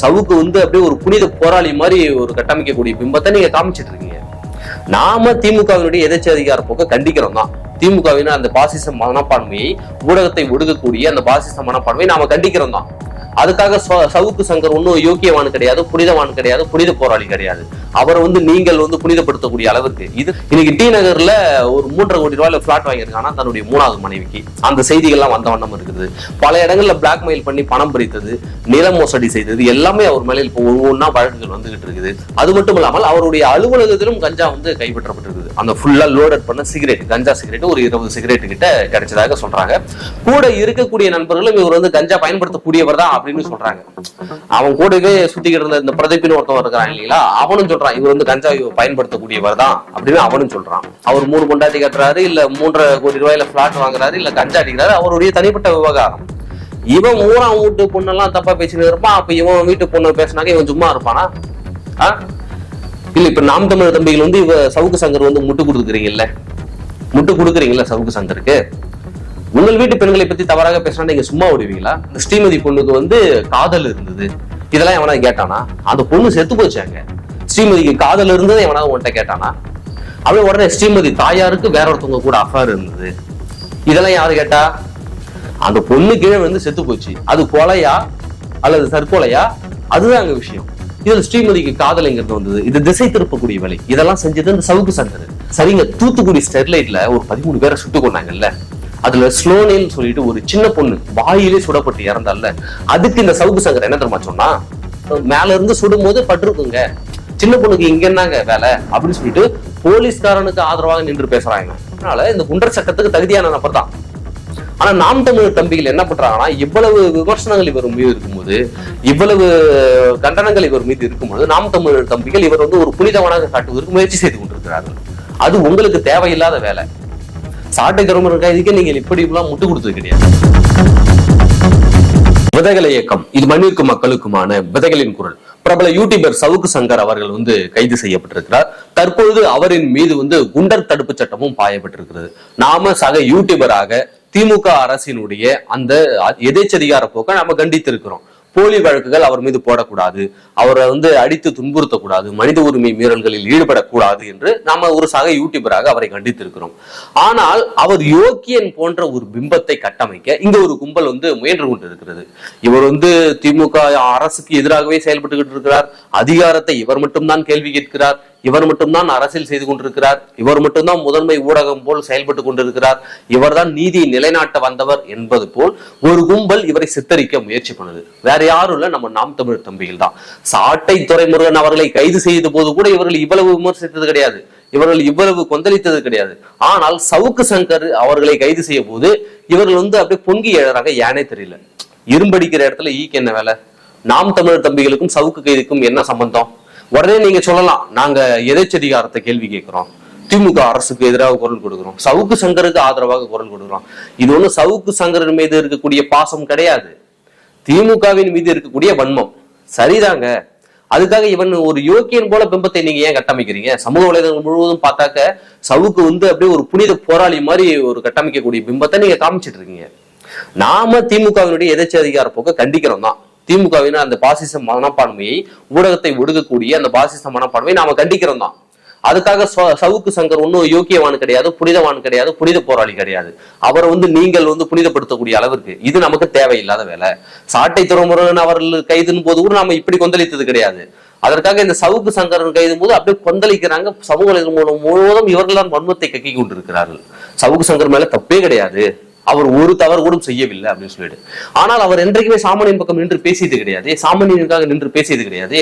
சவுக்கு வந்து அப்படியே ஒரு புனித போராளி மாதிரி ஒரு கட்டமைக்கக்கூடிய பிம்பத்தை நீங்க காமிச்சிட்டு இருக்கீங்க. நாம திமுகவினுடைய எதிர்ச்சி அதிகார போக்க கண்டிக்கிறோம் தான் திமுகவின அந்த பாசிச மனப்பான்மையை ஊடகத்தை ஒடுக்கக்கூடிய அந்த பாசிச மனப்பான்மையை நாம கண்டிக்கிறோம் தான் அதுக்காக ச- சவுக்கு சங்கர் ஒன்றும் யோக்கியவான் கிடையாது புனிதவான் கிடையாது புனித போராளி கிடையாது. அவரை வந்து நீங்கள் வந்து புனிதப்படுத்தக்கூடிய அளவுக்கு இது இன்னைக்கு டி நகர்ல ஒரு மூன்றரை கோடி ரூபாயில பிளாட் வாங்கியிருக்காங்கன்னா தன்னுடைய மூணாவது மனைவிக்கு அந்த செய்திகள்லாம் வந்த வண்ணம் இருக்குது. பல இடங்கள்ல பிளாக்மெயில் பண்ணி பணம் பறித்தது நில மோசடி செய்தது எல்லாமே அவர் மேலே இப்போ ஒவ்வொன்றா வழக்குகள் வந்துகிட்டு இருக்குது. அது மட்டும் இல்லாமல் அவருடைய அலுவலகத்திலும் கஞ்சா வந்து கைப்பற்றப்பட்டிருக்குது. அந்த ஃபுல்லா லோடட் பண்ண சிகரெட் கஞ்சா சிகரெட் ஒரு இருபது சிகரெட் கிட்ட கிடைச்சதாக சொல்றாங்க. கூட இருக்கக்கூடிய நண்பர்களும் இவர் வந்து கஞ்சா பயன்படுத்தக்கூடியவர் தான் அப்படின்னு சொல்றாங்க. அவன் கூடவே சுத்திக்கிட்டு இருந்த இந்த பிரதீப்னு ஒருத்தவன் இருக்கிறான் இல்லைங்களா? அவனும் சொல்றான் இவர் வந்து கஞ்சா பயன்படுத்தக்கூடியவர் தான் அப்படின்னு அவனும் சொல்றான். அவர் மூணு கொண்டாட்டி கட்டுறாரு இல்ல மூன்றரை கோடி ரூபாயில பிளாட் வாங்குறாரு இல்ல கஞ்சா அடிக்கிறாரு அவருடைய தனிப்பட்ட விவகாரம். இவன் ஊரா வீட்டு பொண்ணெல்லாம் தப்பா பேசிட்டு இருப்பான் அப்ப இவன் வீட்டு பொண்ணு பேசினாக்க இவன் சும்மா இருப்பானா? ஆ? இல்ல இப்ப நாம் தமிழர் தம்பிகள் வந்து இவ சவுக்கு சங்கர் வந்து முட்டு கொடுக்குறீங்கல்ல? முட்டு கொடுக்குறீங்கல்ல சவுக்கு சங்கருக்கு? உங்கள் வீட்டு பெண்களை பத்தி தவறாக பேசினா நீங்க சும்மா விடுவீங்களா இந்த ஸ்ரீமதி பொண்ணுக்கு வந்து காதல் இருந்தது. இதெல்லாம் எவனா கேட்டானா? அந்த பொண்ணு செத்து போச்சாங்க ஸ்ரீமதிக்கு காதல் இருந்தது எவனா உன்கிட்ட கேட்டானா? அப்படியே உடனே ஸ்ரீமதி தாயாருக்கு வேற ஒருத்தவங்க கூட அஃபேர் இருந்தது. இதெல்லாம் யாரு கேட்டா? அந்த பொண்ணு கீழே வந்து செத்து போச்சு. அது கொலையா? அல்லது தற்கொலையா? அதுதான் அங்க விஷயம். இதுல ஸ்ரீமதிக்கு காதலைங்கிறது வந்தது? இது திசை திருப்பக்கூடிய வழி. இதெல்லாம் செஞ்சது இந்த சவுக்கு சங்கர். சரிங்க தூத்துக்குடி ஸ்டெர்லைட்ல ஒரு பதிமூணு பேரை சுட்டு கொண்டாங்கல்ல அதுல ஸ்லோனேன்னு சொல்லிட்டு ஒரு சின்ன பொண்ணு வாயிலே சுடப்பட்டு இறந்தால அதுக்கு இந்த சவுக்கு சங்கர் என்ன தெரியுமா சொன்னா மேல இருந்து சுடும் போது பட்டிருக்குங்க. சின்ன பொண்ணுக்கு இங்க என்னங்க வேலை? அப்படின்னு சொல்லிட்டு போலீஸ்காரனுக்கு ஆதரவாக நின்று பேசுறாங்க. அதனால இந்த குண்டர் சட்டத்துக்கு தகுதியான நபர் தான். ஆனா நாம் தமிழர் தம்பிகள் என்ன பண்றாங்கன்னா இவ்வளவு விமர்சனங்கள் இவர் மீது இருக்கும்போது இவ்வளவு கண்டனங்கள் இவர் மீது இருக்கும்போது நாம் தமிழர் தம்பிகள் இவர் வந்து ஒரு புனிதவனாக காட்டுவதற்கு முயற்சி செய்து கொண்டிருக்கிறார்கள். அது உங்களுக்கு தேவையில்லாத வேலை. சாட்டை கருமர் கைதிக்கு நீங்கள் இப்படி இப்படிலாம் முட்டு கொடுத்தது கிடையாது. விதைகள் இயக்கம் இது மண்ணிற்கும் மக்களுக்குமான விதைகளின் குரல். பிரபல யூடியூபர் சவுக்கு சங்கர் அவர்கள் வந்து கைது செய்யப்பட்டிருக்கிறார். தற்பொழுது அவரின் மீது வந்து குண்டர் தடுப்பு சட்டமும் பாயப்பட்டிருக்கிறது. நாம சக யூடியூபராக திமுக அரசினுடைய அந்த எதேச்சதிகார போக்கை நாம கண்டித்திருக்கிறோம். போலி வழக்குகள் அவர் மீது போடக்கூடாது. அவரை வந்து அடித்து துன்புறுத்தக்கூடாது. மனித உரிமை மீறல்களில் ஈடுபடக்கூடாது என்று நாம ஒரு சக யூடியூபராக அவரை கண்டித்திருக்கிறோம். ஆனால் அவர் யோக்கியன் போன்ற ஒரு பிம்பத்தை கட்டமைக்க இங்க ஒரு கும்பல் வந்து முயன்று கொண்டிருக்கிறது. இவர் வந்து திமுக அரசுக்கு எதிராகவே செயல்பட்டுக்கிட்டு இருக்கிறார். அதிகாரத்தை இவர் மட்டும்தான் கேள்வி கேட்கிறார். இவர் மட்டும்தான் அரசியல் செய்து கொண்டிருக்கிறார். இவர் மட்டும்தான் முதன்மை ஊடகம் போல் செயல்பட்டு கொண்டிருக்கிறார். இவர்தான் நீதியை நிலைநாட்ட வந்தவர் என்பது போல் ஒரு கும்பல் இவரை சித்தரிக்க முயற்சி பண்ணுது. வேற யாரும் இல்ல நம்ம நாம் தமிழர் தம்பிகள் தான். சாட்டை துறைமுருகன் அவர்களை கைது செய்த போது கூட இவர்கள் இவ்வளவு விமர்சித்தது கிடையாது. இவர்கள் இவ்வளவு கொந்தளித்தது கிடையாது. ஆனால் சவுக்கு சங்கர் அவர்களை கைது செய்ய போது இவர்கள் வந்து அப்படியே பொங்கி எழறாங்க ஏனே தெரியல. இரும்படிக்கிற இடத்துல ஈக்கு என்ன வேலை? நாம் தமிழர் தம்பிகளுக்கும் சவுக்கு கைதுக்கும் என்ன சம்பந்தம்? உடனே நீங்க சொல்லலாம். நாங்க எதேச்சதிகாரத்தை கேள்வி கேட்கிறோம். திமுக அரசுக்கு எதிராக குரல் கொடுக்குறோம். சவுக்கு சங்கருக்கு ஆதரவாக குரல் கொடுக்குறோம். இது ஒண்ணு சவுக்கு சங்கரன் மீது இருக்கக்கூடிய பாசம் கிடையாது. திமுகவின் மீது இருக்கக்கூடிய வன்மம். சரிதாங்க. அதுக்காக இவன் ஒரு யோக்கியன் போல பிம்பத்தை நீங்க ஏன் கட்டமைக்கிறீங்க? சமூக வலைதளங்கள் முழுவதும் பார்த்தாக்க சவுக்கு வந்து அப்படியே ஒரு புனித போராளி மாதிரி ஒரு கட்டமைக்கக்கூடிய பிம்பத்தை நீங்க காமிச்சிட்டு இருக்கீங்க. நாம திமுகவினுடைய எதிர்ச்சி அதிகார போக்க கண்டிக்கிறோம் தான். திமுகவின் அந்த பாசிச மனப்பான்மையை ஊடகத்தை ஒடுக்கக்கூடிய அந்த பாசிச மனப்பான்மையை நாம கண்டிக்கிறோம் தான். அதுக்காக சவுக்கு சங்கர் ஒன்றும் யோக்கியவான் கிடையாது புனிதவான் கிடையாது புனித போராளி கிடையாது. அவரை வந்து நீங்கள் வந்து புனிதப்படுத்தக்கூடிய அளவிற்கு இது நமக்கு தேவையில்லாத வேலை. சாட்டை துறைமுருகன் அவர்கள் கைதுன்னு போது கூட நாம இப்படி கொந்தளித்தது கிடையாது. அதற்காக இந்த சவுக்கு சங்கரன் கைதும் போது அப்படியே கொந்தளிக்கிறாங்க சமூக மூலம் முழுவதும் இவர்கள் தான் வன்மத்தை கக்கி கொண்டிருக்கிறார்கள். சவுக்கு சங்கர் மேல தப்பே கிடையாது. அவர் ஒரு தவறு கூட செய்யவில்லை அப்படின்னு சொல்லிட்டு. ஆனால் அவர் என்றைக்குமே சாமானியன் பக்கம் நின்று பேசியது கிடையாது. சாமானியனுக்காக நின்று பேசியது கிடையாது.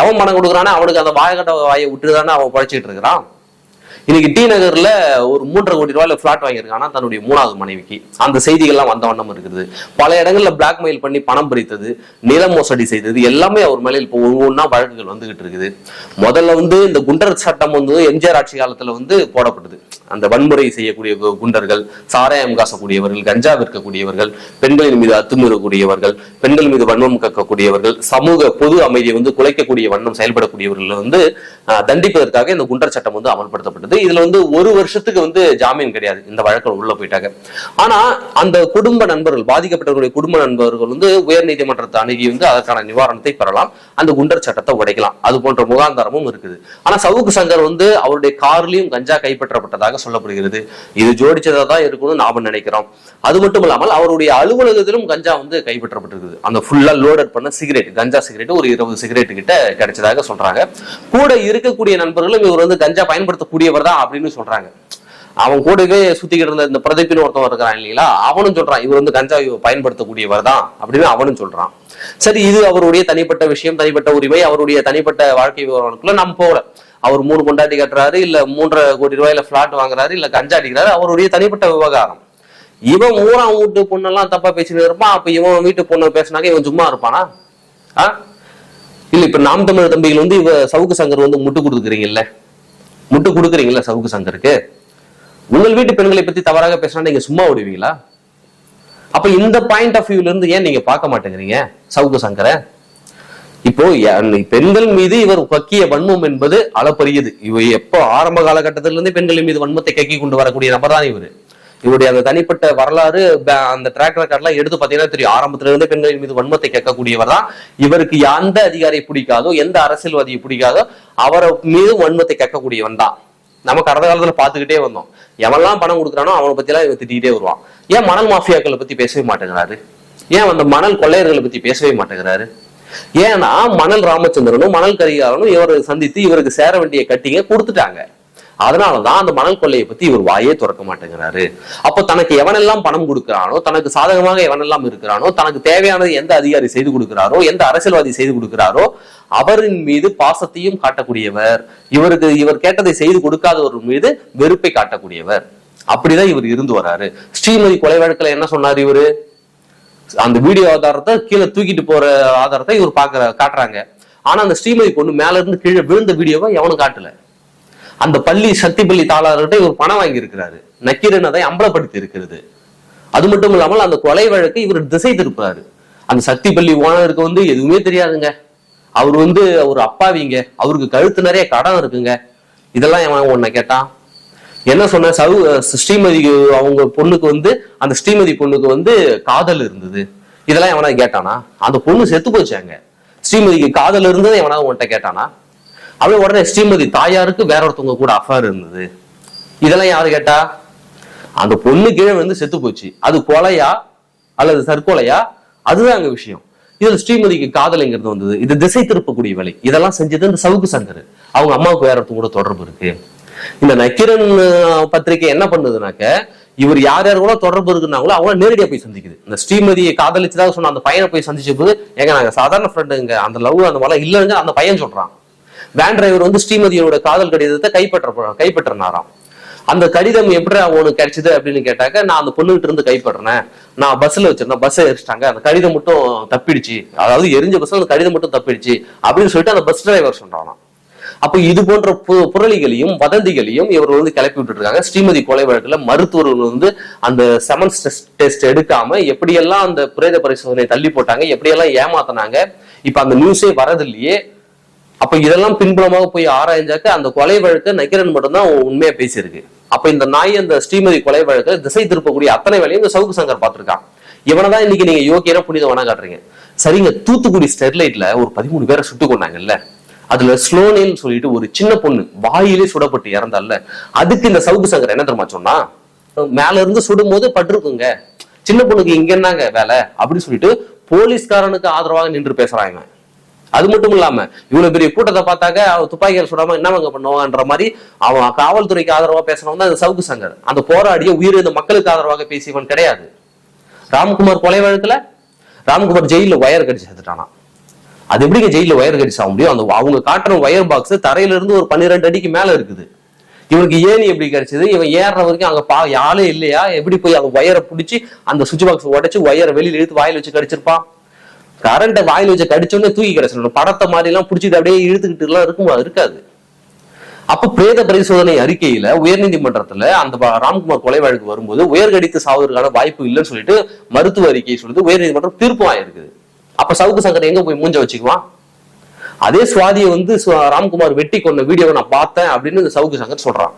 எவன் மனம் கொடுக்குறானே அவனுக்கு அந்த வாயகட்ட வாயை விட்டுதானே அவன் பழைச்சிட்டு இருக்கிறான். இன்னைக்கு டி நகர்ல ஒரு மூன்றரை கோடி ரூபாயில பிளாட் வாங்கியிருக்கானா தன்னுடைய மூணாவது மனைவிக்கு. அந்த செய்திகள்லாம் வந்த வண்ணம் இருக்குது. பல இடங்கள்ல பிளாக்மெயில் பண்ணி பணம் பறித்தது நில மோசடி செய்தது எல்லாமே அவர் மேலே இப்போ ஒவ்வொன்றா வழக்குகள் வந்துகிட்டு இருக்குது. முதல்ல வந்து இந்த குண்டர் சட்டம் வந்து எம்ஜிஆர் ஆட்சி காலத்துல வந்து போடப்பட்டது. அந்த வன்முறை செய்யக்கூடிய குண்டர்கள் சாராயம் காசக்கூடியவர்கள் கஞ்சா விற்கக்கூடியவர்கள் பெண்களின் மீது அத்துமீறக்கூடியவர்கள் பெண்கள் மீது வன்மம் கக்கக்கூடியவர்கள் சமூக பொது அமைதியை வந்து குலைக்கக்கூடிய வண்ணம் செயல்படக்கூடியவர்கள் வந்து தண்டிப்பதற்காக இந்த குண்டர் சட்டம் வந்து அமல்படுத்தப்பட்டது. இதுல வந்து ஒரு வருஷத்துக்கு வந்து ஜாமீன் கிடையாது. இந்த வழக்கில் உள்ள போயிட்டாங்க. ஆனா அந்த குடும்ப நண்பர்கள் பாதிக்கப்பட்டவர்களுடைய குடும்ப நண்பர்கள் வந்து உயர் நீதிமன்றத்தை அணுகி வந்து அதற்கான நிவாரணத்தை பெறலாம். அந்த குண்டர் சட்டத்தை உடைக்கலாம். அது போன்ற முகாந்தாரமும் இருக்குது. ஆனா சவுக்கு சங்கர் வந்து அவருடைய கார்லயும் கஞ்சா கைப்பற்றப்பட்டதாக சொல்லப்படுகிறது? இது ஜோடிச்சதாக தான் இருக்கும்னு நாம நினைக்கிறோம். அது மட்டும் இல்லாமல் அவருடைய அலுவலகத்திலும் கஞ்சா வந்து கைப்பற்றப்பட்டிருக்குது. அந்த ஃபுல்லாக லோடட் பண்ண சிகரெட் கஞ்சா சிகரெட் ஒரு இருபது சிகரெட் கிட்ட கிடைச்சதாக சொல்றாங்க. கூட இருக்கக்கூடிய நண்பர்களும் இவர் வந்து கஞ்சா பயன்படுத்தக்கூடியவர் தான் அப்படின்னு சொல்றாங்க. அவன் கூடவே சுத்திக்கிட்டு இருந்த இந்த பிரதீப்னு ஒருத்தவன் இருக்கிறான் இல்லைங்களா? அவனும் சொல்றான் இவர் வந்து கஞ்சா பயன்படுத்தக்கூடியவர் தான் அப்படின்னு அவனும் சொல்றான். சரி இது அவருடைய தனிப்பட்ட விஷயம் தனிப்பட்ட உரிமை அவருடைய தனிப்பட்ட வாழ்க்கை விவரங்களுக்குள்ள நம்ம போகல. அவர் மூணு கொண்டாட்டி கட்டுறாரு இல்ல மூன்றரை கோடி ரூபாயில பிளாட் வாங்குறாரு இல்ல கஞ்சா அடிக்கிறாரு அவருடைய தனிப்பட்ட விவகாரம். இவன் ஊரா வீட்டு பொண்ணெல்லாம் தப்பா பேசிட்டு இருப்பான் அப்ப இவன் வீட்டு பொண்ணு பேசினாக்க இவன் சும்மா இருப்பானா? ஆ? இல்ல இப்ப நாம் தமிழர் தம்பிகள் வந்து இவ சவுக்கு சங்கர் வந்து முட்டு கொடுக்குறீங்கல்ல? முட்டு கொடுக்குறீங்கல்ல சவுக்கு சங்கருக்கு? உங்கள் வீட்டு பெண்களை பத்தி தவறாக பேசினா நீங்க சும்மா விடுவீங்களா? அப்ப இந்த பாயிண்ட் ஆஃப் வியூல இருந்து ஏன் நீங்க பார்க்க மாட்டேங்கிறீங்க சவுக்கு சங்கரை? இப்போ பெண்கள் மீது இவர் கக்கிய வன்மம் என்பது அளப்பரியது. இவர் எப்போ ஆரம்ப காலகட்டத்திலிருந்தே பெண்களின் மீது வன்மத்தை கக்கி கொண்டு வரக்கூடிய நபர் தான் இவர். இவருடைய அந்த தனிப்பட்ட வரலாறு அந்த ட்ராக் ரெக்கார்ட்லாம் எடுத்து பார்த்தீங்கன்னா தெரியும். ஆரம்பத்துல இருந்தே பெண்களின் மீது வன்மத்தை கேட்கக்கூடியவர் தான். இவருக்கு எந்த அதிகாரியை பிடிக்காதோ எந்த அரசியல்வாதியை பிடிக்காதோ அவரை மீது வன்மத்தை கேட்கக்கூடியவன் தான். நம்ம கடந்த காலத்துல பார்த்துக்கிட்டே வந்தோம். எவன்லாம் பணம் கொடுக்குறானோ அவனை பத்தி எல்லாம் இவன் திட்டிகிட்டே வருவான். ஏன் மணல் மாஃபியாக்களை பத்தி பேசவே மாட்டேங்கிறாரு? ஏன் அந்த மணல் கொள்ளையர்களை பத்தி பேசவே மாட்டேங்கிறாரு? ஏன்னா மணல் ராமச்சந்திரனும் மணல் கரிகாரனும் இவரை சந்தித்து இவருக்கு சேர வேண்டிய கட்டிங்க கொடுத்துட்டாங்க. அதனாலதான் அந்த மணல் கொள்ளையை பத்தி இவர் வாயே திறக்க மாட்டேங்கிறாரு. அப்போ தனக்கு எவனெல்லாம் பணம் கொடுக்கிறானோ தனக்கு சாதகமாக எவனெல்லாம் இருக்கிறானோ தனக்கு தேவையானது எந்த அதிகாரி செய்து கொடுக்கிறாரோ எந்த அரசியல்வாதி செய்து கொடுக்கிறாரோ அவரின் மீது பாசத்தையும் காட்டக்கூடியவர். இவருக்கு இவர் கேட்டதை செய்து கொடுக்காதவர் மீது வெறுப்பை காட்டக்கூடியவர். அப்படிதான் இவர் இருந்து வராரு. ஸ்ரீமதி கொலை வழக்குல என்ன சொன்னார் இவரு? அந்த வீடியோ ஆதாரத்தை கீழே தூக்கிட்டு போற ஆதாரத்தை இவர் பாக்குற காட்டுறாங்க. ஆனா அந்த ஸ்ரீமதி பொண்ணு மேல இருந்து கீழே விழுந்த வீடியோவை எவனும் காட்டல. அந்த பள்ளி சக்தி பள்ளி தாளாளர்கிட்ட இவர் பணம் வாங்கி இருக்கிறாரு நக்கீரன் அதை அம்பலப்படுத்தி இருக்கிறது. அது மட்டும் இல்லாமல் அந்த கொலை வழக்கை இவர் திசை திருப்புறாரு. அந்த சக்தி பள்ளி ஓனருக்கு வந்து எதுவுமே தெரியாதுங்க. அவர் வந்து அவர் அப்பாவிங்க. அவருக்கு கழுத்து நிறைய கடன் இருக்குங்க. இதெல்லாம் எவன் உன்னை கேட்டான்? என்ன சொன்ன? சவு ஸ்ரீமதி அவங்க பொண்ணுக்கு வந்து அந்த ஸ்ரீமதி பொண்ணுக்கு வந்து காதல் இருந்தது. இதெல்லாம் எவனா கேட்டானா? அந்த பொண்ணு செத்து போச்சாங்க ஸ்ரீமதிக்கு காதல் இருந்தது எவனா உன்கிட்ட கேட்டானா? அப்படியே உடனே ஸ்ரீமதி தாயாருக்கு வேற ஒருத்தவங்க கூட அஃபேர் இருந்தது. இதெல்லாம் யாரு கேட்டா? அந்த பொண்ணு கீழே வந்து செத்து போச்சு. அது கொலையா? அல்லது தற்கொலையா? அதுதான் அங்க விஷயம். இதுல ஸ்ரீமதிக்கு காதலைங்கிறது வந்தது. இது திசை திருப்பக்கூடிய வேலை. இதெல்லாம் செஞ்சது இந்த சவுக்கு சங்கர். அவங்க அம்மாவுக்கு வேற ஒருத்தவங்க கூட தொடர்பு இருக்கு. இந்த நக்கிரன் பத்திரிகை என்ன பண்ணுதுனாக்க இவர் யார் யார் கூட தொடர்பு இருக்குன்னாங்களோ அவங்கள நேரடியா போய் சந்திக்குது. இந்த ஸ்ரீமதியை காதலிச்சதாக சொன்ன அந்த பையனை போய் சந்திச்ச போது எங்க நாங்க சாதாரண ஃப்ரெண்டுங்க அந்த லவ் அந்த மாதிரி இல்லைன்னு அந்த பையன் சொல்றான். வேன் டிரைவர் வந்து ஸ்ரீமதியோட காதல் கடிதத்தை கைப்பற்ற கைப்பற்றினாராம். அந்த கடிதம் எப்படி உனக்கு கிடைச்சது அப்படின்னு கேட்டாக்க நான் அந்த பொண்ணுகிட்ட இருந்து கைப்படுறேன் நான் பஸ்ல வச்சிருந்தேன் பஸ்ஸை எரிச்சிட்டாங்க அந்த கடிதம் மட்டும் தப்பிடுச்சு. அதாவது எரிஞ்ச பஸ்ல அந்த கடிதம் மட்டும் தப்பிடுச்சு அப்படின்னு சொல்லிட்டு அந்த பஸ் டிரைவர் சொல்றான் அப்போ இது போன்ற பு- புரளிகளையும் வதந்திகளையும் இவர்கள் வந்து கிளப்பி விட்டுட்டு இருக்காங்க ஸ்ரீமதி கொலை வழக்குல மருத்துவர்கள் வந்து அந்த செமன்ஸ் டெஸ்ட் எடுக்காம எப்படியெல்லாம் அந்த பிரேத பரிசோதனை தள்ளி போட்டாங்க எப்படியெல்லாம் ஏமாத்தினாங்க இப்ப அந்த நியூஸே வரதில்லையே அப்ப இதெல்லாம் பின்புலமாக போய் ஆராய்ஞ்சாக்க அந்த கொலை வழக்கு நக்கிரன் மட்டும்தான் உண்மையா பேசியிருக்கு. அப்ப இந்த நாய் அந்த ஸ்ரீமதி கொலை வழக்கு திசை திருப்பக்கூடிய அத்தனை வேலையும் இந்த சவுக்கு சங்கர் பார்த்திருக்கான். இவனை தான் இன்னைக்கு நீங்க புனிதம் புனிதவனா காட்டுறீங்க. சரிங்க தூத்துக்குடி ஸ்டெர்லைட்ல ஒரு பதிமூணு பேரை சுட்டு கொண்டாங்கல்ல அதுல ஸ்லோனேன்னு சொல்லிட்டு ஒரு சின்ன பொண்ணு வாயிலே சுடப்பட்டு இறந்தால அதுக்கு இந்த சவுக்கு சங்கர் என்ன தெரியுமா சொன்னா மேல இருந்து சுடும்போது பட்டிருக்குங்க. சின்ன பொண்ணுக்கு இங்க என்னங்க வேலை? அப்படின்னு சொல்லிட்டு போலீஸ்காரனுக்கு ஆதரவாக நின்று பேசுறாங்க அது மட்டும் இல்லாம இவ்வளவு பெரிய கூட்டத்தை பார்த்தாக்க அவன் துப்பாக்கியால் சுடாம என்னவங்க பண்ணுவான்ற மாதிரி அவன் காவல்துறைக்கு ஆதரவா பேசுறவன் தான் சவுக்கு சங்கர். அந்த போராடிய உயிர் மக்களுக்கு ஆதரவாக பேசியவன் கிடையாது. ராம்குமார் கொலை வழக்குல ராம்குமார் ஜெயில ஒயர் கடிச்சு செத்துட்டானா அது எப்படிங்க ஜெயில ஒயர் கடி ஆக முடியும்? அந்த அவங்க காட்டுற ஒயர் பாக்ஸ் தரையில இருந்து ஒரு பன்னிரெண்டு அடிக்கு மேல இருக்குது. இவனுக்கு ஏணி எப்படி கிடைச்சது? இவன் ஏறுற வரைக்கும் அங்க பா யாழே இல்லையா? எப்படி போய் அந்த ஒயரை பிடிச்சி அந்த சுவிட்ச் பாக்ஸ் உடைச்சு ஒயரை வெளியில இழுத்து வாயில் வச்சு கடிச்சிருப்பான் கரண்ட்டை வாயில் வச்சு கடிச்சோடனே தூக்கி கிடைச்சிடணும். படத்தை மாதிரி எல்லாம் பிடிச்சிட்டு அப்படியே இழுத்துக்கிட்டு எல்லாம் இருக்குமா? இருக்காது. அப்ப பிரேத பரிசோதனை அறிக்கையில உயர்நீதிமன்றத்துல அந்த ராம்குமார் கொலை வழக்கு வரும்போது உயர்கடித்து சாவதற்கான வாய்ப்பு இல்லைன்னு சொல்லிட்டு மருத்துவ அறிக்கை சொல்லிட்டு உயர்நீதிமன்றம் தீர்ப்பும் ஆயிருக்குது அப்ப சவுக்கு சங்கர் எங்க போய் மூஞ்ச வச்சுக்குவான்? அதே சுவாதியை வந்து ராம்குமார் வெட்டி கொண்ட வீடியோவை நான் பார்த்தேன் அப்படின்னு சவுக்கு சங்கர் சொல்றான்.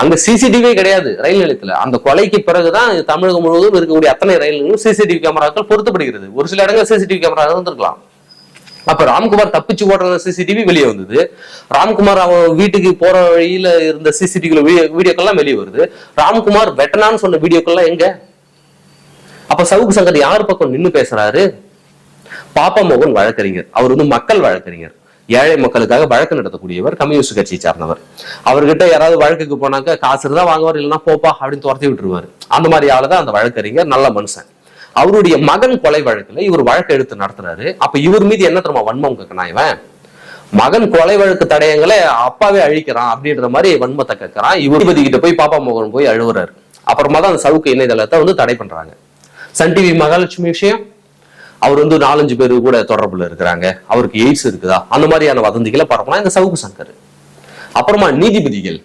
அங்க சிசிடிவி கிடையாது ரயில் நிலையத்துல. அந்த கொலைக்கு பிறகுதான் தமிழகம் முழுவதும் இருக்கக்கூடிய அத்தனை ரயில்களும் சிசிடிவி கேமராக்கள் பொருத்தப்படுகிறது. ஒரு சில இடங்கள் சிசிடிவி கேமரா இருந்திருக்கலாம். அப்ப ராம்குமார் தப்பிச்சு ஓடுற சிசிடிவி வெளியே வந்தது. ராம்குமார் அவன் வீட்டுக்கு போற வழியில இருந்த சிசிடிவி வீடியோக்கள்லாம் வெளியே வருது. ராம்குமார் வெட்டனான்னு சொன்ன வீடியோக்கள்லாம் எங்க? அப்ப சவுக்கு சங்கர் யார் பக்கம் நின்னு பேசுறாரு? பாப்பா மோகன் வழக்கறிஞர். அவர் வந்து மக்கள் வழக்கறிஞர். ஏழை மக்களுக்காக வழக்கு நடத்தக்கூடியவர் கம்யூனிஸ்ட் கட்சியை சார்ந்தவர். அவர்கிட்ட யாராவது வழக்குக்கு போனாக்க காசு இருந்தா வாங்குவார் இல்லைன்னா போப்பா அப்படின்னு துரத்தி விட்டுருவாரு. அந்த மாதிரி ஆளு தான் அந்த வழக்கறிஞர் நல்ல மனுஷன். அவருடைய மகன் கொலை வழக்குல இவர் வழக்கு எடுத்து நடத்துறாரு. அப்ப இவர் மீது என்ன தெரியுமா வன்மம் கேட்கணும் இவன்? மகன் கொலை வழக்கு தடயங்களை அப்பாவே அழிக்கிறான் அப்படின்ற மாதிரி வன்மத்தை கேட்கறான் இவர் கிட்ட போய் பாப்பா மோகன் போய் அழுகுறாரு அப்புறமா தான் அந்த சவுக்கு இணையதளத்தை வந்து தடை பண்றாங்க. சன் டிவி மகாலட்சுமி விஷயம் அவர் வந்து நாலஞ்சு பேர் கூட தொடர்புல இருக்கிறாங்க. அவருக்கு எய்ட்ஸ் இருக்குதா? அந்த மாதிரியான வதந்திகளை பரப்பலாம் இந்த சவுக்கு சங்கர். அப்புறமா நீதிபதிகள்.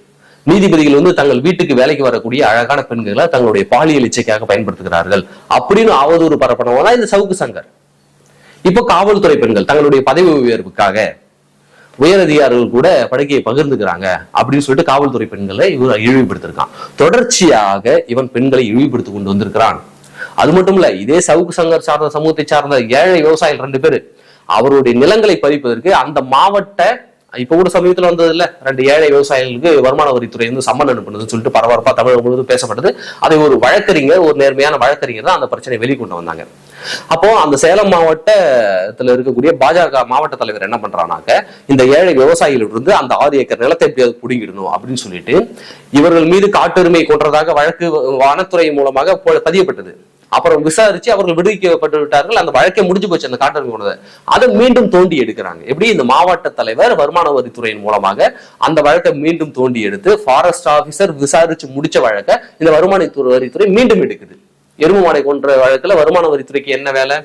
நீதிபதிகள் வந்து தங்கள் வீட்டுக்கு வேலைக்கு வரக்கூடிய அழகான பெண்களை தங்களுடைய பாலியல் இச்சைக்காக பயன்படுத்துகிறார்கள். அப்படின்னு அவதூறு பரப்பனவங்க தான் இந்த சவுக்கு சங்கர். இப்போ காவல்துறை பெண்கள் தங்களுடைய பதவி உயர்வுக்காக உயரதிகாரிகள் கூட படுக்கையை பகிர்ந்துக்கிறாங்க அப்படின்னு சொல்லிட்டு காவல்துறை பெண்களை இவர் இழிவுபடுத்திருக்கான் தொடர்ச்சியாக இவன் பெண்களை இழிவுபடுத்தி கொண்டு வந்திருக்கிறான். அது மட்டும் இல்ல இதே சவுக்கு சங்கர் சார்ந்த சமூகத்தை சார்ந்த ஏழை விவசாயிகள் ரெண்டு பேரு அவருடைய நிலங்களை பறிப்பதற்கு அந்த மாவட்ட இப்ப கூட சமீபத்துல வந்தது இல்ல ரெண்டு ஏழை விவசாயிகளுக்கு வருமான வரித்துறை வந்து சம்மன் அனுப்புனதுன்னு சொல்லிட்டு பரபரப்பா தமிழகம் முழுவதும் பேசப்பட்டது. அதை ஒரு வழக்கறிஞர் ஒரு நேர்மையான வழக்கறிஞர் தான் அந்த பிரச்சனையை வெளிக்கொண்டு வந்தாங்க. அப்போ அந்த சேலம் மாவட்டத்துல இருக்கக்கூடிய பாஜக மாவட்ட தலைவர் என்ன பண்றானாக்க இந்த ஏழை விவசாயிகளிலிருந்து அந்த ஆறு ஏக்கர் நிலத்தை எப்படியாவது புடுங்கிடணும் அப்படின்னு சொல்லிட்டு இவர்கள் மீது காட்டுரிமை கொன்றதாக வழக்கு வனத்துறை மூலமாக பதியப்பட்டது. அப்புறம் விசாரிச்சு அவர்கள் விடுவிக்கப்பட்டு விட்டார்கள். அந்த வழக்கே முடிஞ்சு போச்சு அந்த காட்டுரிமை கொண்டது. அதை மீண்டும் தோண்டி எடுக்கிறாங்க. எப்படி? இந்த மாவட்ட தலைவர் வருமான வரித்துறையின் மூலமாக அந்த வழக்கை மீண்டும் தோண்டி எடுத்து ஃபாரஸ்ட் ஆபீசர் விசாரிச்சு முடிச்ச வழக்கை இந்த வருமான வரித்துறை மீண்டும் எடுக்குது. எருமை மாடை கொன்ற வழக்குல வருமான வரித்துறைக்கு என்ன வேலை?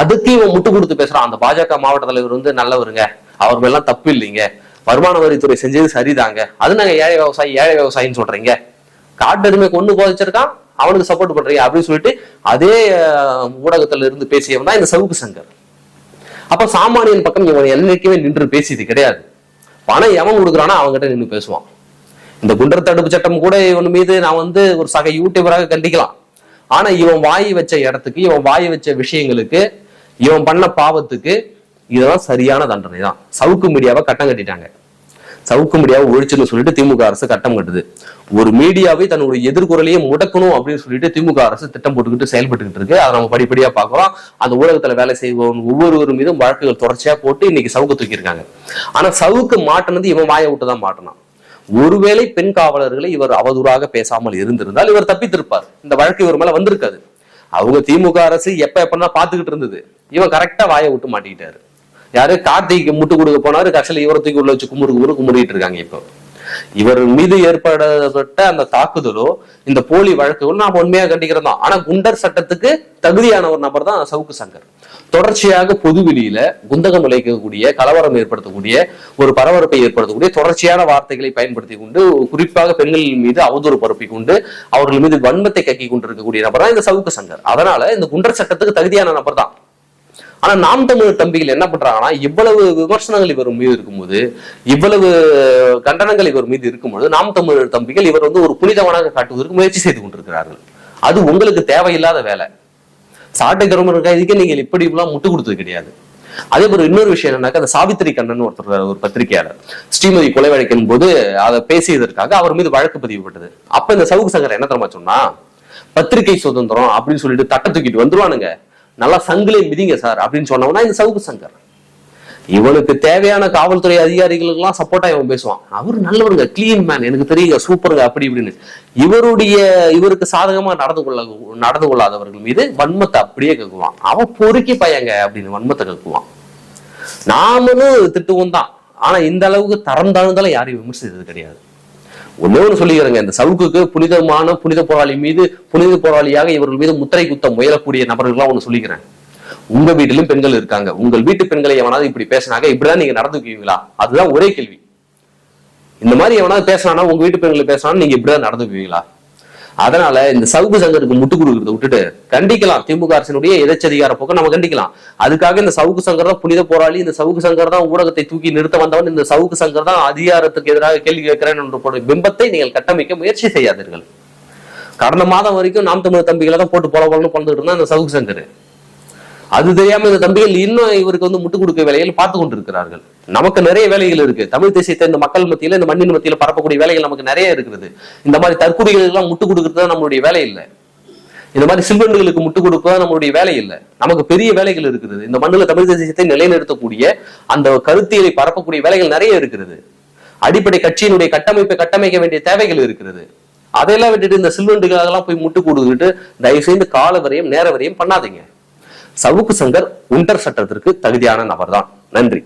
அதுக்கு இவன் முட்டு கொடுத்து பேசுறான். அந்த பாஜக மாவட்ட தலைவர் வந்து நல்லவருங்க. அவர் மேலாம் தப்பு இல்லைங்க. வருமான வரித்துறை செஞ்சது சரிதாங்க. அது நாங்க ஏழை விவசாயி ஏழை விவசாயின்னு சொல்றீங்க. காட்டெருமை கொண்டு போதிச்சிருக்கான். அவனுக்கு சப்போர்ட் பண்றீங்க அப்படின்னு சொல்லிட்டு அதே ஊடகத்துல இருந்து பேசியவன் தான் இந்த சவுக்கு சங்கர். அப்ப சாமானியன் பக்கம் இவன் என்னைக்குமே நின்று பேசியது கிடையாது. பணம் எவன் கொடுக்குறானோ அவங்ககிட்ட நின்று பேசுவான். இந்த குண்டர் தடுப்பு சட்டம் கூட இவன் மீது நான் வந்து ஒரு சக யூடியூபராக கண்டிக்கலாம். ஆனா இவன் வாய் வச்ச இடத்துக்கு இவன் வாய் வச்ச விஷயங்களுக்கு இவன் பண்ண பாவத்துக்கு இதெல்லாம் சரியான தண்டனை தான் சவுக்கு மீடியாவை கட்டம் கட்டிட்டாங்க. சவுக்கு மீடியாவை ஒழிச்சுன்னு சொல்லிட்டு திமுக அரசு கட்டம் கட்டுது. ஒரு மீடியாவை தன்னுடைய எதிர்குரலையே முடக்கணும் அப்படின்னு சொல்லிட்டு திமுக அரசு திட்டம் போட்டுக்கிட்டு செயல்பட்டுக்கிட்டு இருக்கு. அதை நம்ம படிப்படியா பார்க்கிறோம். அந்த ஊடகத்துல வேலை செய்வோம் ஒவ்வொருவர் மீதும் வழக்குகள் தொடர்ச்சியா போட்டு இன்னைக்கு சவுக்கு தூக்கியிருக்காங்க. ஆனா சவுக்கு மாட்டினது இவன் வாயை விட்டு தான் மாட்டினான். ஒருவேளை பெண் காவலர்களை இவர் அவதூறாக பேசாமல் இருந்திருந்தால் இவர் தப்பித்திருப்பார். இந்த வழக்கு இவர் மேல வந்திருக்காது. அவங்க திமுக அரசு எப்ப எப்பன்னா பாத்துக்கிட்டு இருந்தது. இவன் கரெக்டா வாயை விட்டு மாட்டிக்கிட்டாரு. யாரு கார்த்திக்கு முட்டு கொடுக்க போனாரு கடைசியில இவரத்துக்கு உள்ள வச்சு குமுறு குமுறு குமுறிட்டு இருக்காங்க இப்போ. இவர் மீது ஏற்படப்பட்ட அந்த தாக்குதலோ இந்த போலி வழக்குகளோ நாம் உண்மையாக கண்டிக்கிறோம் தான். ஆனா குண்டர் சட்டத்துக்கு தகுதியான ஒரு நபர் தான் சவுக்கு சங்கர். தொடர்ச்சியாக பொதுவெளியில குந்தகம் விளைக்கக்கூடிய கலவரம் ஏற்படுத்தக்கூடிய ஒரு பரபரப்பை ஏற்படுத்தக்கூடிய தொடர்ச்சியான வார்த்தைகளை பயன்படுத்தி கொண்டு குறிப்பாக பெண்கள் மீது அவதூறு பரப்பி கொண்டு அவர்கள் மீது வன்மத்தை கக்கி கொண்டிருக்கக்கூடிய நபர் தான் இந்த சவுக்கு சங்கர். அதனால இந்த குண்டர் சட்டத்துக்கு தகுதியான நபர் தான். ஆனா நாம் தமிழர் தம்பிகள் என்ன பண்றாங்கன்னா இவ்வளவு விமர்சனங்கள் இவர் மீது இருக்கும்போது இவ்வளவு கண்டனங்கள் இவர் மீது இருக்கும்போது நாம் தமிழர் தம்பிகள் இவர் வந்து ஒரு புனிதவனாக காட்டுவதற்கு முயற்சி செய்து கொண்டிருக்கிறார்கள். அது உங்களுக்கு தேவையில்லாத வேலை. சாட்டை கருமர் கைதிக்கு நீங்கள் இப்படி இப்படிலாம் முட்டு கொடுத்தது கிடையாது. அதே போல இன்னொரு விஷயம் என்னன்னாக்கா அந்த சாவித்திரி கண்ணன் ஒருத்தர் ஒரு பத்திரிகையாளர். ஸ்ரீமதி கொலை வழக்கின் போது அதை பேசியதற்காக அவர் மீது வழக்கு பதிவுப்பட்டது அப்ப இந்த சவுக்கு சங்கர் என்ன தரமா சொன்னா பத்திரிகை சுதந்திரம் அப்படின்னு சொல்லிட்டு தட்டை தூக்கிட்டு வந்துருவானுங்க. நல்லா சங்கிலே மிதிங்க சார் அப்படின்னு சொன்னவனா இந்த சவுக்கு சங்கர். இவனுக்கு தேவையான காவல்துறை அதிகாரிகளுக்கெல்லாம் சப்போர்ட்டா இவன் பேசுவான். அவர் நல்லவருங்க கிளீன் மேன் எனக்கு தெரியுங்க சூப்பருங்க அப்படி இப்படின்னு. இவருடைய இவருக்கு சாதகமா நடந்து கொள்ள நடந்து கொள்ளாதவர்கள் மீது வன்மத்தை அப்படியே கக்குவான். அவன் பொறுக்கி பையங்க அப்படின்னு வன்மத்தை கக்குவான். நாமளும் திட்டுவோம் தான். ஆனா இந்த அளவுக்கு தரம் தாழ்ந்தாலும் யாரையும் விமர்சித்தது கிடையாது. ஒன்னொன்னு சொல்லிக்கிறேங்க. இந்த சவுக்குக்கு புனிதமான புனித போராளி மீது புனித போராளியாக இவர்கள் மீது முத்திரை குத்த முயலக்கூடிய நபர்கள்லாம் ஒண்ணு சொல்லிக்கிறேன். உங்க வீட்டிலும் பெண்கள் இருக்காங்க. உங்கள் வீட்டு பெண்களை எவனாவது இப்படி பேசினாங்க? இப்படிதான் நீங்க நடந்துக்குவீங்களா? அதுதான் ஒரே கேள்வி. இந்த மாதிரி எவனாவது பேசுறானா உங்க வீட்டு பெண்களை பேசினா நீங்க இப்படிதான் நடந்துக்குவீங்களா? அதனால இந்த சவுக்கு சங்கருக்கு முட்டு கொடுக்கறத விட்டுட்டு கண்டிக்கலாம். திமுக அரசினுடைய எதச்சதிகார போக்க நம்ம கண்டிக்கலாம். அதுக்காக இந்த சவுக்கு சங்கர் தான் புனித போராளி இந்த சவுக்கு சங்கர் தான் ஊடகத்தை தூக்கி நிறுத்த வந்தவன் இந்த சவுக்கு சங்கர் தான் அதிகாரத்துக்கு எதிராக கேள்வி கேட்கிறேன் என்ற பிம்பத்தை நீங்கள் கட்டமைக்க முயற்சி செய்யாதீர்கள். கடந்த மாதம் வரைக்கும் நாம் தமிழ் தம்பிகளை தான் போட்டு போல போலன்னு பிறந்துட்டு இருந்தா இந்த சவுக்கு சங்கர். அது தெரியாம இந்த தம்பிகள் இன்னும் இவருக்கு வந்து முட்டு கொடுக்க வேலைகள் பார்த்து கொண்டிருக்கிறார்கள். நமக்கு நிறைய வேலைகள் இருக்கு. தமிழ் தேசியத்தை இந்த மக்கள் மத்தியில இந்த மண்ணின் மத்தியில பரப்பக்கூடிய வேலைகள் நமக்கு நிறைய இருக்கிறது இந்த மாதிரி தற்கொலைகள் எல்லாம் முட்டு கொடுக்கறது தான் நம்மளுடைய வேலை இல்லை. இந்த மாதிரி சில்வண்டுகளுக்கு முட்டு கொடுக்க நம்மளுடைய வேலை இல்லை. நமக்கு பெரிய வேலைகள் இருக்குது. இந்த மண்ணில் தமிழ் தேசியத்தை நிலைநிறுத்தக்கூடிய அந்த கருத்தியலை பரப்பக்கூடிய வேலைகள் நிறைய இருக்கிறது அடிப்படை கட்சியினுடைய கட்டமைப்பை கட்டமைக்க வேண்டிய தேவைகள் இருக்கிறது அதையெல்லாம் விட்டுட்டு இந்த சில்வண்டுகளெல்லாம் போய் முட்டு கொடுத்துட்டு தயவு செய்து கால வரையும் நேர வரையும் பண்ணாதீங்க. சவுக்கு சங்கர் உண்டர் சட்டத்திற்கு தகுதியான நபர்தான். நன்றி.